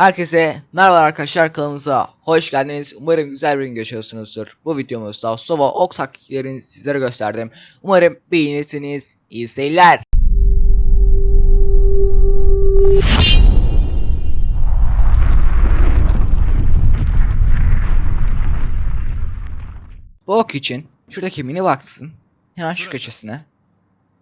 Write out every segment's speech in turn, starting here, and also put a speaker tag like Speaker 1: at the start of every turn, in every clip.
Speaker 1: Herkese merhaba arkadaşlar kanalımıza hoş geldiniz. Umarım güzel bir gün geçiyorsunuzdur. Bu videomuzda Sova ok taktiklerini sizlere gösterdim. Umarım beğenirsiniz. İyi seyirler. Bu ok için şuradaki mini box'ın hemen şu köşesine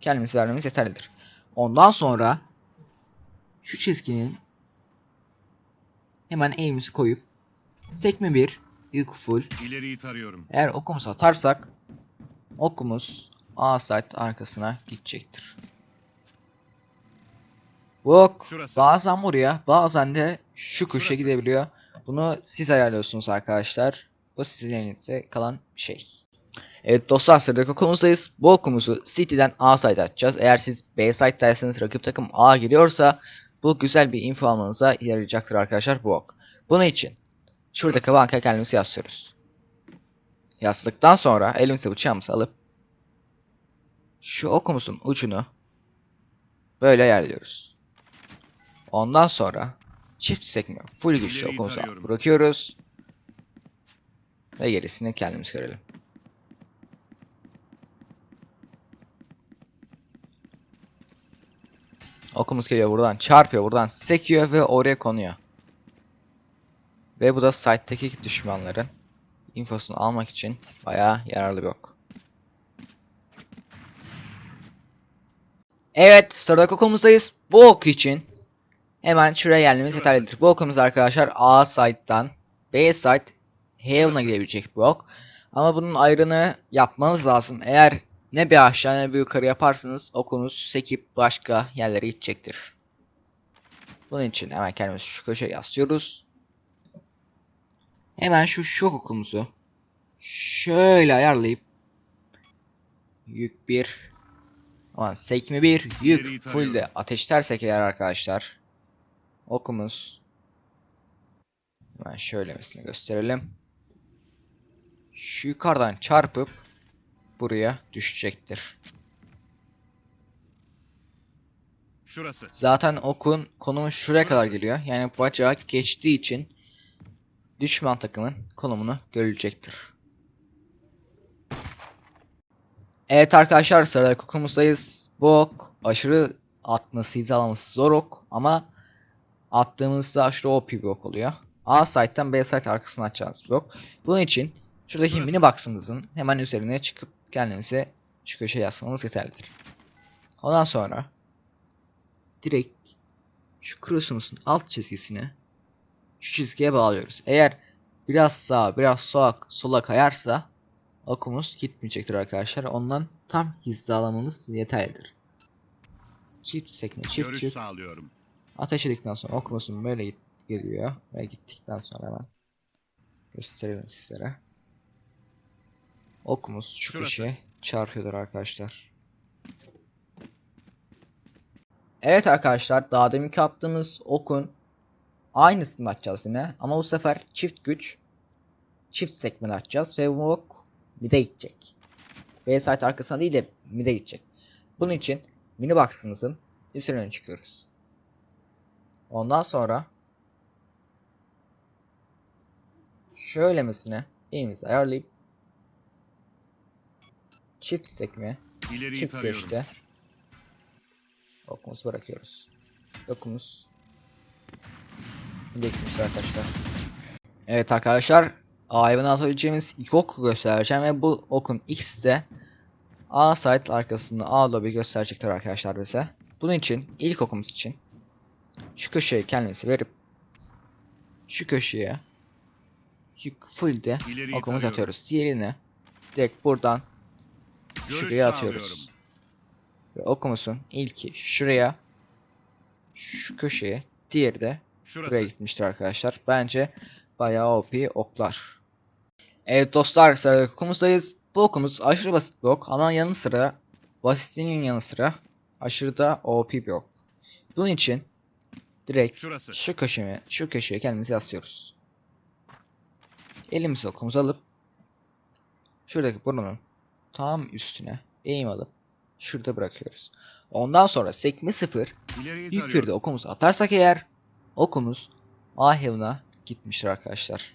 Speaker 1: kendimizi vermemiz yeterlidir. Ondan sonra şu çizginin hemen eğimizi koyup sekme bir yük full
Speaker 2: İleriyi tarıyorum.
Speaker 1: eğer okumuzu atarsak okumuz A site arkasına gidecektir. Bu ok
Speaker 2: Şurası.
Speaker 1: bazen buraya bazen de şu köşe gidebiliyor. Bunu siz ayarlıyorsunuz arkadaşlar. Bu sizin elinizde kalan şey. Evet dostlar sıradaki okumuzdayız. Bu okumuzu City'den A site atacağız. Eğer siz B site'daysanız rakip takım A giriyorsa bu güzel bir info almanıza yarayacaktır arkadaşlar bu ok. Bunun için şuradaki bankaya kendimizi yaslıyoruz. Yastıktan sonra elimize bıçağımızı alıp şu okumuzun ucunu böyle ayarlıyoruz. Ondan sonra çift sekme full güçlü okumuza bırakıyoruz. Ve gerisini kendimiz görelim. Okumuz geliyor buradan çarpıyor buradan sekiyor ve oraya konuyor. Ve bu da site'deki düşmanların infosunu almak için bayağı yararlı bir ok. Evet sıradaki okumuzdayız. Bu ok için hemen şuraya gelmemiz yeterlidir. Bu okumuz arkadaşlar A site'dan B site Heaven'a gidebilecek bu ok. Ama bunun ayrını yapmanız lazım. Eğer ne bir aşağı ne bir yukarı yaparsanız okunuz sekip başka yerlere gidecektir. Bunun için hemen kendimizi şu köşeye yaslıyoruz. Hemen şu şok okumuzu şöyle ayarlayıp yük bir aman sekme bir
Speaker 2: İleriyi
Speaker 1: yük full de ateşlersek eğer arkadaşlar okumuz hemen şöyle mesela gösterelim şu yukarıdan çarpıp buraya düşecektir.
Speaker 2: Şurası.
Speaker 1: Zaten okun konumu şuraya kadar
Speaker 2: Şurası.
Speaker 1: geliyor. Yani bacağı geçtiği için düşman takımın konumunu görülecektir. Evet arkadaşlar sıradaki okumuzdayız. Bu ok aşırı atması, hizalaması zor ok ama attığımızda aşırı OP bir ok oluyor. A site'den B site arkasına atacağınız bir ok. Bunun için şuradaki mini box'ımızın hemen üzerine çıkıp kendinize şu köşeye yaslamamız yeterlidir. Ondan sonra direkt şu cross'umuzun alt çizgisini şu çizgiye bağlıyoruz. Eğer biraz sağa biraz sola, sola kayarsa okumuz gitmeyecektir arkadaşlar. Ondan tam hizalamamız yeterlidir. Çift sekme çift
Speaker 2: Görüş
Speaker 1: yük.
Speaker 2: sağlıyorum.
Speaker 1: Ateş edildikten sonra okumuzun böyle git geliyor ve gittikten sonra hemen gösterelim sizlere. Okumuz şu
Speaker 2: Şurası.
Speaker 1: köşeye çarpıyordur arkadaşlar. Evet arkadaşlar daha deminki yaptığımız okun aynısını açacağız yine ama bu sefer çift güç çift sekmeli açacağız ve bu ok mid'e gidecek. B site arkasına değil de mid'e gidecek. Bunun için mini box'ımızın üzerine çıkıyoruz. Ondan sonra şöylemesine elimizi ayarlayıp çift sekme
Speaker 2: İleriyi
Speaker 1: çift
Speaker 2: tarıyorum.
Speaker 1: geçte okumuzu bırakıyoruz. Okumuz gitmiştir arkadaşlar. Evet arkadaşlar Ayvan'a atabileceğimiz iki ok göstereceğim ve bu okun ikisi de A site arkasında A lobby gösterecektir arkadaşlar bize. Bunun için ilk okumuz için şu köşeye kendimizi verip şu köşeye full de
Speaker 2: tarıyorum.
Speaker 1: atıyoruz. Diğerini direkt buradan
Speaker 2: Görüş
Speaker 1: şuraya
Speaker 2: sağlıyorum.
Speaker 1: atıyoruz. Ve okumuzun ilki şuraya şu köşeye diğeri de
Speaker 2: Şurası.
Speaker 1: buraya gitmiştir arkadaşlar. Bence bayağı OP oklar. Evet dostlar sıradaki okumuzdayız. Bu okumuz aşırı basit bir ok ama yanı sıra basitliğinin yanı sıra aşırı da OP bir ok. Bunun için direkt
Speaker 2: Şurası.
Speaker 1: şu köşeye, şu köşeye kendimizi yaslıyoruz. Elimizi okumuzu alıp şuradaki burnunun tam üstüne eğim alıp şurada bırakıyoruz. Ondan sonra sekme sıfır
Speaker 2: İleriyi
Speaker 1: ilk
Speaker 2: tarıyorum.
Speaker 1: birde okumuzu atarsak eğer okumuz A Heaven'a gitmiştir arkadaşlar.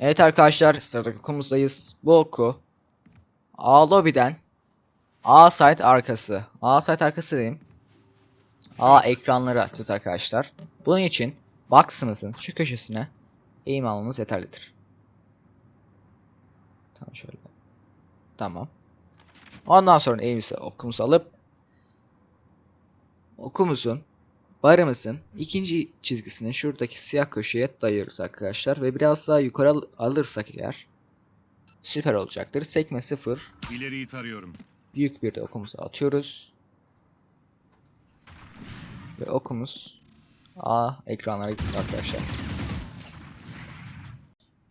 Speaker 1: Evet arkadaşlar sıradaki okumuzdayız. Bu oku A lobby'den A site arkası. A site arkası diyeyim. A ekranları açacağız arkadaşlar. Bunun için box'ımızın şu köşesine eğim almamız yeterlidir. Tamam şöyle. Tamam. Ondan sonra eğimisi okumuzu alıp okumuzun barımızın ikinci çizgisini şuradaki siyah köşeye dayıyoruz arkadaşlar ve biraz daha yukarı al- alırsak eğer süper olacaktır. Sekme 0
Speaker 2: İleriyi tarıyorum.
Speaker 1: büyük bir de okumuzu atıyoruz. Ve okumuz A ekranlara gitti arkadaşlar.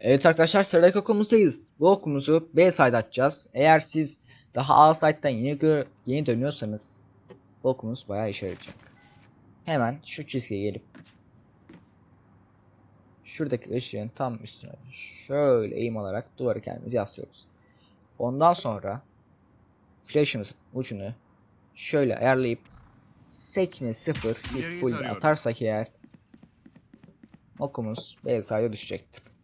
Speaker 1: Evet arkadaşlar sıradaki okumuzdayız. Bu okumuzu B side açacağız. Eğer siz daha A side'den yeni, yeni dönüyorsanız bu okumuz bayağı işe yarayacak. Hemen şu çizgiye gelip şuradaki ışığın tam üstüne şöyle eğim alarak duvarı kendimize yaslıyoruz. Ondan sonra flash'ımızın ucunu şöyle ayarlayıp sekme 0
Speaker 2: İleriyi
Speaker 1: full atarsak eğer okumuz B side'a düşecektir.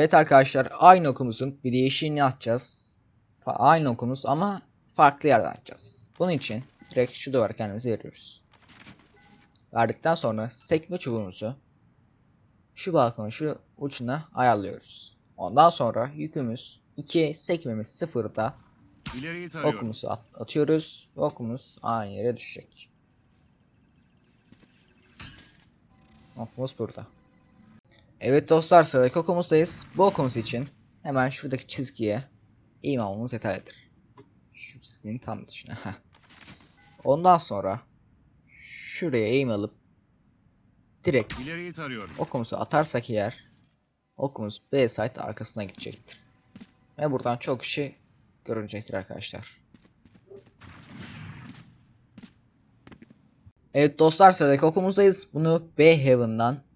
Speaker 1: Evet arkadaşlar aynı okumuzun bir değişiğini atacağız. Fa- aynı okumuz ama farklı yerden atacağız. Bunun için direkt şu duvara kendimize veriyoruz. Verdikten sonra sekme çubuğumuzu şu balkonun şu ucuna ayarlıyoruz. Ondan sonra yükümüz 2 sekmemiz 0'da
Speaker 2: İleriyi tarıyorum.
Speaker 1: okumuzu at- atıyoruz okumuz aynı yere düşecek. Okumuz burada. Evet dostlar sıradaki okumuzdayız. Bu okumuz için hemen şuradaki çizgiye eğim almamız yeterlidir. Şu çizginin tam dışına. heh. Ondan sonra şuraya eğim alıp direkt okumuzu atarsak eğer okumuz B site arkasına gidecektir. Ve buradan çok kişi görünecektir arkadaşlar. Evet dostlar sıradaki okumuzdayız. Bunu B Heaven'dan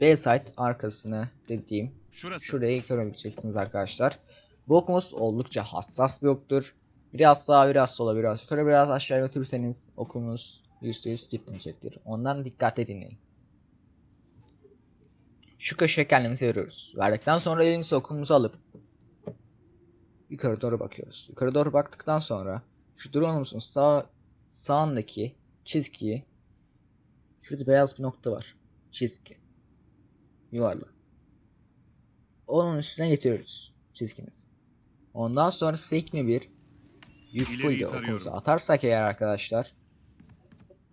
Speaker 1: B site arkasını dediğim
Speaker 2: Şurası.
Speaker 1: şurayı görebileceksiniz arkadaşlar. Bu okumuz oldukça hassas bir oktur. Biraz sağa biraz sola biraz yukarı biraz aşağı götürürseniz okumuz %100 gitmeyecektir. Ondan dikkatle dinleyin. Şu köşeye kendimizi veriyoruz. Verdikten sonra elimizi okumuzu alıp yukarı doğru bakıyoruz. Yukarı doğru baktıktan sonra şu drone'umuzun sağ sağındaki çizgiyi şurada beyaz bir nokta var. Çizgi. Yuvarlak. Onun üstüne getiriyoruz çizgimizi. Ondan sonra sekme bir yük full okumuzu atarsak eğer arkadaşlar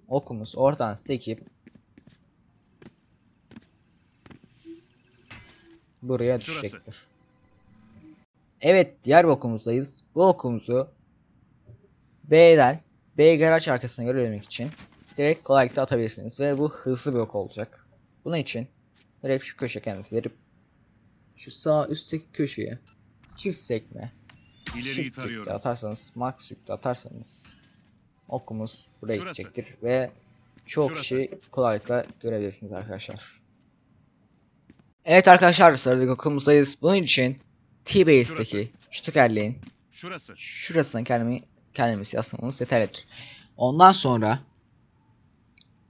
Speaker 1: okumuz oradan sekip buraya
Speaker 2: Şurası.
Speaker 1: düşecektir. Evet diğer okumuzdayız. Bu okumuzu B'den B garaj arkasına görebilmek için direkt kolaylıkla atabilirsiniz ve bu hızlı bir ok olacak. Bunun için direkt şu köşe kendisi verip şu sağ üstteki köşeye çift sekme
Speaker 2: İleriyi
Speaker 1: yükle
Speaker 2: tarıyorum.
Speaker 1: atarsanız max yükle atarsanız okumuz buraya
Speaker 2: Şurası.
Speaker 1: gidecektir ve çok
Speaker 2: Şurası.
Speaker 1: kişi kolaylıkla görebilirsiniz arkadaşlar. Evet arkadaşlar sıradaki okumuzdayız. Bunun için T-Base'deki şu tekerleğin
Speaker 2: Şurası.
Speaker 1: şurasına kendimi kendimizi yaslamamız yeterlidir. Ondan sonra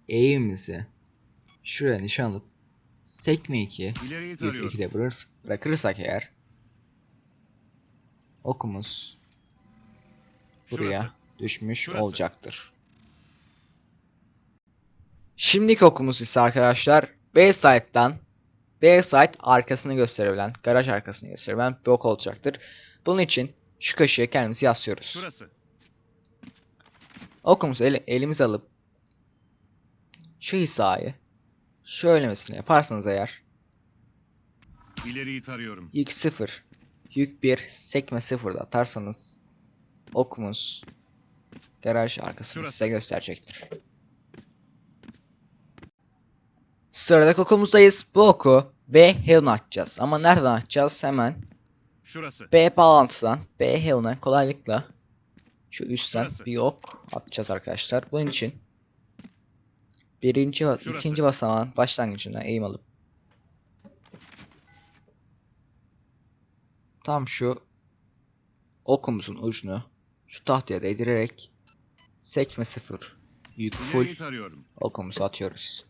Speaker 1: eğimimizi şuraya nişan alıp sekme 2
Speaker 2: İleriyi tarıyorum.
Speaker 1: 2'de bırakırız- bırakırsak eğer okumuz buraya
Speaker 2: Şurası.
Speaker 1: düşmüş
Speaker 2: Şurası.
Speaker 1: olacaktır. Şimdiki okumuz ise arkadaşlar B site'dan B site arkasını gösterebilen, garaj arkasını gösterebilen bir ok olacaktır. Bunun için şu köşeye kendimizi yaslıyoruz.
Speaker 2: Şurası.
Speaker 1: Okumuzu ele, elimize alıp şu hizayı şöylemesine yaparsanız eğer
Speaker 2: İleriyi tarıyorum.
Speaker 1: yük 0 yük 1 sekme 0'da atarsanız okumuz garaj arkasını
Speaker 2: Şurası.
Speaker 1: size gösterecektir. Sıradaki okumuzdayız. Bu oku B Heaven açacağız. Ama nereden açacağız? Hemen
Speaker 2: Şurası.
Speaker 1: B bağlantıdan B Heaven'a kolaylıkla şu üstten
Speaker 2: Şurası.
Speaker 1: bir ok atacağız arkadaşlar. Bunun için Birinci,
Speaker 2: Şurası.
Speaker 1: ikinci basamağın başlangıcına eğim alıp. Tam şu okumuzun ucunu şu tahtaya değdirerek sekme sıfır büyük full okumuzu atıyoruz.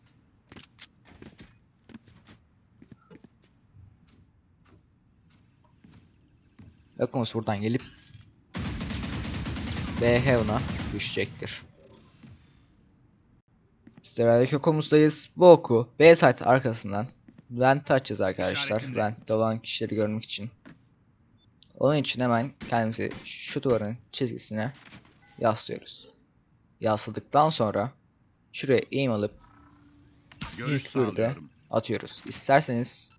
Speaker 1: Okumuz buradan gelip B Heaven'a düşecektir. Sıradaki okumuzdayız. Bu oku B site arkasından vent açacağız arkadaşlar. Vent'te olan kişileri görmek için. Onun için hemen kendimizi şu duvarın çizgisine yaslıyoruz. Yasladıktan sonra şuraya eğim alıp
Speaker 2: Görüş
Speaker 1: İlk bir de
Speaker 2: sağlıyorum.
Speaker 1: atıyoruz. İsterseniz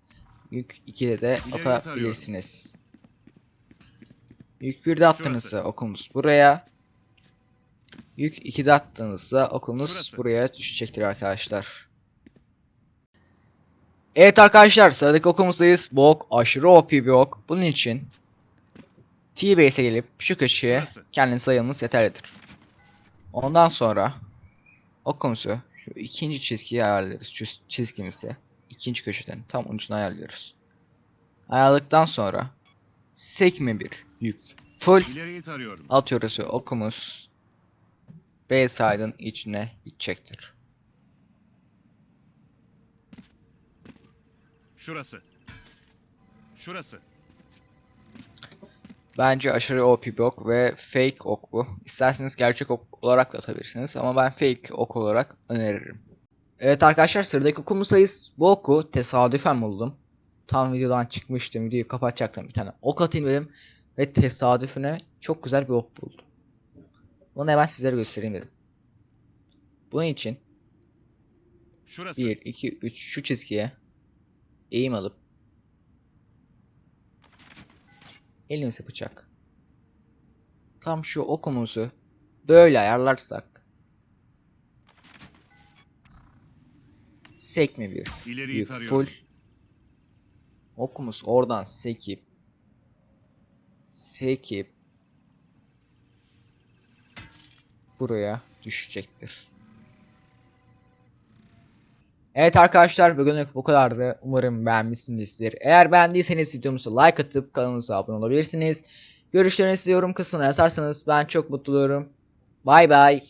Speaker 1: yük 2'de de atabilirsiniz. Yük 1'de attığınızda okumuz buraya. Yük 2'de attığınızda okumuz
Speaker 2: Şurası.
Speaker 1: buraya düşecektir arkadaşlar. Evet arkadaşlar sıradaki okumuzdayız. Bu ok aşırı OP bir ok. Bunun için T-Base'e gelip şu köşeye
Speaker 2: Şurası.
Speaker 1: kendinize yayılmanız yeterlidir. Ondan sonra okumuzu şu ikinci çizgiyi ayarlıyoruz. Çiz- çizgimizi ikinci köşeden tam ucuna ayarlıyoruz. Ayarladıktan sonra sekme bir yük full atıyoruz okumuz B side'ın içine gidecektir.
Speaker 2: Şurası. Şurası.
Speaker 1: Bence aşırı OP bir ok ve fake ok bu. İsterseniz gerçek ok olarak da atabilirsiniz ama ben fake ok olarak öneririm. Evet arkadaşlar sıradaki okumuzdayız. Bu oku tesadüfen buldum. Tam videodan çıkmıştım. Videoyu kapatacaktım bir tane ok atayım dedim. Ve tesadüfüne çok güzel bir ok buldum. Bunu hemen sizlere göstereyim dedim. Bunun için
Speaker 2: Şurası.
Speaker 1: 1, 2, 3 şu çizgiye eğim alıp elimize bıçak. Tam şu okumuzu böyle ayarlarsak sekme bir
Speaker 2: İleriyi
Speaker 1: bir
Speaker 2: tarıyorum.
Speaker 1: full okumuz oradan sekip sekip buraya düşecektir. Evet arkadaşlar bugünlük bu kadardı. Umarım beğenmişsinizdir. Eğer beğendiyseniz videomuzu like atıp kanalımıza abone olabilirsiniz. Görüşlerinizi yorum kısmına yazarsanız ben çok mutlu olurum. Bay bay.